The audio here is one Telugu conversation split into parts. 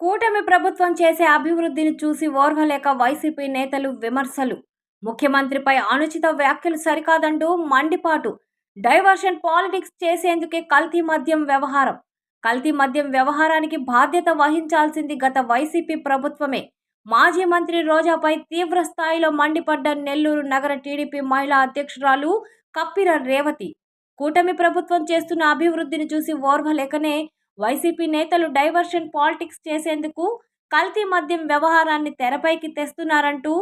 కూటమి ప్రభుత్వం చేసే అభివృద్ధిని చూసి ఓర్వలేక వైసీపీ నేతలు విమర్శలు. ముఖ్యమంత్రిపై అనుచిత వ్యాఖ్యలు సరికాదంటూ మండిపాటు. డైవర్షన్ పాలిటిక్స్ చేసేందుకే కల్తీ మద్యం వ్యవహారం. కల్తీ మద్యం వ్యవహారానికి బాధ్యత వహించాల్సింది గత వైసీపీ ప్రభుత్వమే. మాజీ మంత్రి రోజాపై తీవ్ర స్థాయిలో మండిపడ్డ నెల్లూరు నగర టీడీపీ మహిళా అధ్యక్షురాలు కప్పిర రేవతి. కూటమి ప్రభుత్వం చేస్తున్న అభివృద్ధిని చూసి ఓర్వలేకనే వైసీపీ నేతలు డైవర్షన్ పాలిటిక్స్ చేసేందుకు కల్తీ మద్యం వ్యవహారాన్ని తెరపైకి తెస్తున్నారంటూ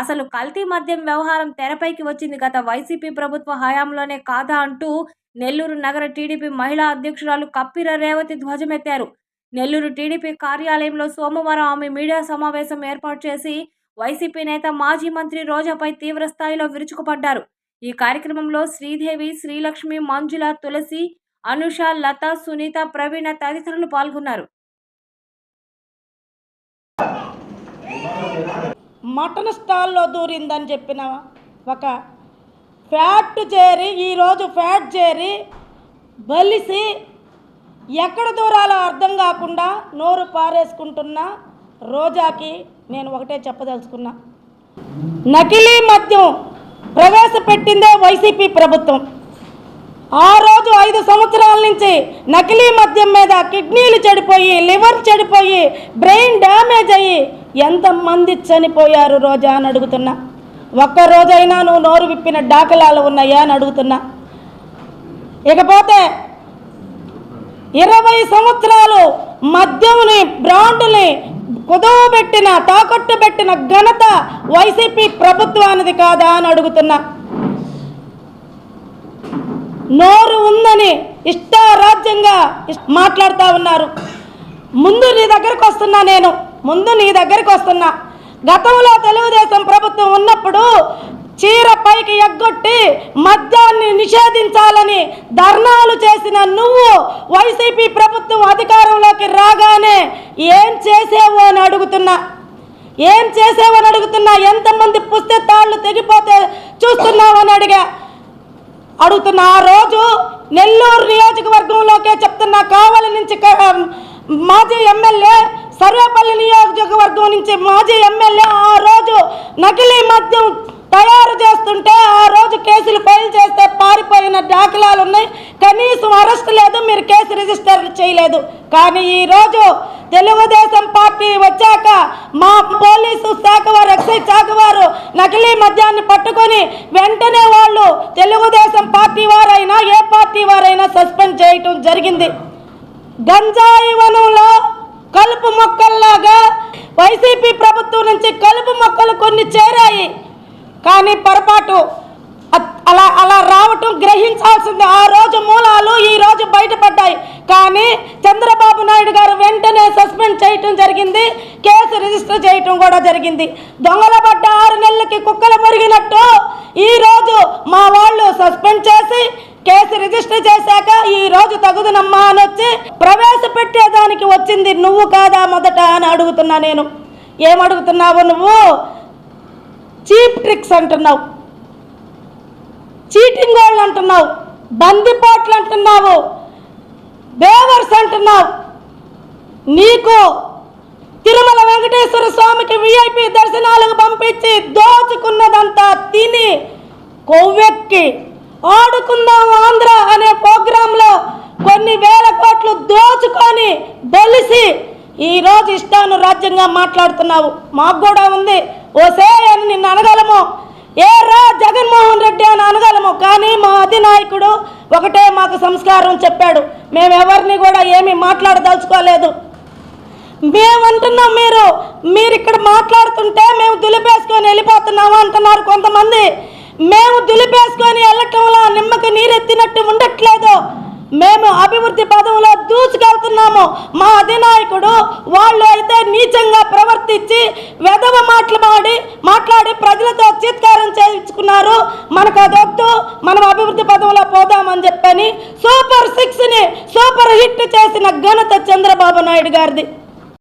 అసలు కల్తీ మద్యం వ్యవహారం తెరపైకి వచ్చింది గత వైసీపీ ప్రభుత్వ హయాంలోనే కాదా అంటూ నెల్లూరు నగర టీడీపీ మహిళా అధ్యక్షురాలు కప్పిర రేవతి ధ్వజమెత్తారు. నెల్లూరు టీడీపీ కార్యాలయంలో సోమవారం ఆమె మీడియా సమావేశం ఏర్పాటు చేసి వైసీపీ నేత మాజీ మంత్రి రోజాపై తీవ్ర స్థాయిలో విరుచుకుపడ్డారు. ఈ కార్యక్రమంలో శ్రీదేవి శ్రీలక్ష్మి మంజుల తులసి అనుష లత సునీత ప్రవీణ తదితరులు పాల్గొన్నారు. మటన్ స్టాల్లో దూరిందని చెప్పిన ఒక ఫ్యాట్ చేరి ఈరోజు ఫ్యాట్ చేరి బలిసి ఎక్కడ దూరాలో అర్థం కాకుండా నోరు పారేసుకుంటున్న రోజాకి నేను ఒకటే చెప్పదలుచుకున్నా. నకిలీ మద్యం ప్రవేశపెట్టిందే వైసీపీ ప్రభుత్వం. ఆ రోజు ఐదు సంవత్సరాల నుంచి నకిలీ మద్యం మీద కిడ్నీలు చెడిపోయి లివర్ చెడిపోయి బ్రెయిన్ డ్యామేజ్ అయ్యి ఎంతమంది చనిపోయారు రోజా అని అడుగుతున్నా. ఒక్క రోజైనా నువ్వు నోరు విప్పిన డాకలాలు ఉన్నాయా అని అడుగుతున్నా. ఇకపోతే ఇరవై సంవత్సరాలు మద్యముని బ్రాండ్ని కుదవబెట్టిన తాకట్టు పెట్టిన ఘనత వైసీపీ ప్రభుత్వానిది కాదా అని అడుగుతున్నా. నోరు ఉందని ఇష్టారాజ్యంగా మాట్లాడుతూ ఉన్నారు. ముందు నీ దగ్గరకు వస్తున్నా నేను ముందు నీ దగ్గరకు వస్తున్నా. గతంలో తెలుగుదేశం ప్రభుత్వం ఉన్నప్పుడు చీర పైకి ఎగ్గొట్టి మద్యాన్ని నిషేధించాలని ధర్నాలు చేసిన నువ్వు వైసీపీ ప్రభుత్వం అధికారంలోకి రాగానే ఏం చేసేవు అని అడుగుతున్నా. ఏం చేసేవని అని అడుగుతున్నా? ఎంతమంది పుస్తే తెగిపోతే చూస్తున్నావు అని అడిగా. అడుగుతున్న ఆ రోజు నెల్లూరు నియోజకవర్గంలోకే చెప్తున్నా కావలి నుంచి మాజీ ఎమ్మెల్యే సర్వేపల్లి నియోజకవర్గం నుంచి మాజీ ఎమ్మెల్యే ఆ రోజు నకిలీ మద్యం తయారు చేస్తుంటే ఆ రోజు కేసులు ఫైల్ చేస్తే పారిపోయిన దాఖలాలు ఉన్నాయి కనీసం అరెస్ట్ లేదు మీరు కేసు రిజిస్టర్ చేయలేదు. కానీ ఈరోజు తెలుగుదేశం పార్టీ వచ్చాక మా పోలీసు శాఖ వారు ఎక్సైజ్ శాఖ వారు నకిలీ మద్యాన్ని పట్టుకొని వెంటనే వాళ్ళు తెలుగుదేశం పార్టీ వారైనా ఏ పార్టీ వారైనా సస్పెండ్ చేయటం జరిగింది. గంజాయి వనంలో కలుపు మొక్కల్లాగా వైసీపీ ప్రభుత్వం నుంచి కలుపు మొక్కలు కొన్ని చేరాయి. కానీ పొరపాటు అలా అలా రావటం గ్రహించాల్సింది. ఆ రోజు మూలాలు ఈ రోజు బయటపడ్డాయి. కానీ చంద్రబాబు నాయుడు గారు వెంటనే సస్పెండ్ చేయటం జరిగింది. కేసు రిజిస్టర్ చేయటం కూడా జరిగింది. దొంగల పడ్డ ఆరు నెలలకి కుక్కలు మురిగినట్టు ఈరోజు మా వాళ్ళు సస్పెండ్ చేసి కేసు రిజిస్టర్ చేశాక ఈ రోజు తగుదనమ్మా అని వచ్చి ప్రవేశపెట్టేదానికి వచ్చింది. నువ్వు కాదా మొదట అని అడుగుతున్నా నేను. ఏమడుగుతున్నావు నువ్వు? చీప్ ట్రిక్స్ అంటున్నావు. చీటింగ్ వాళ్ళు అంటున్నావు బందిపోట్లు అంటున్నావు బేవర్స్ అంటున్నావు. నీకు తిరుమల వెంకటేశ్వర స్వామికి విఐపి దర్శనాలకు పంపించి దోచుకున్నదంతా తిని కొవ్వెక్కి ఆడుకుందాం ఆంధ్ర అనే ప్రోగ్రాంలో కొన్ని వేల కోట్లు దోచుకొని బలిసి ఈరోజు ఇష్టాను రాజ్యంగా మాట్లాడుతున్నావు. మాకు కూడా ఉంది. ఓసే అని నిన్ను అనగలము. ఏ రా జగన్మోహన్ రెడ్డి అని అనగలము కానీ మా అధినాయకుడు ఒకటే మాకు సంస్కారం చెప్పాడు. మేము ఎవరిని కూడా ఏమీ మాట్లాడదలుచుకోలేదు. మేమంటున్నాం మీరు మీరు ఇక్కడ మాట్లాడుతుంటే మేము దులిపేసుకొని వెళ్ళిపోతున్నాము అంటున్నారు కొంతమంది. మేము దులిపేసుకొని వెళ్ళటంలో నిమ్మకి నీరెత్తినట్టు ఉండట్లేదు. మేము అభివృద్ధి పదంలో దూసుకెళ్తున్నాము మా అధినాయకుడు వాళ్ళు అయితే నీచంగా ప్రవర్తించి వెధవ మాట్లాడి మాట్లాడి ప్రజలతో చిత్కారం చేయించుకున్నారు. మనకు అదొద్దు మనం అభివృద్ధి పదంలో పోదామని చెప్పని సూపర్ సిక్స్ని సూపర్ హిట్ చేసిన ఘనత చంద్రబాబు నాయుడు గారిది.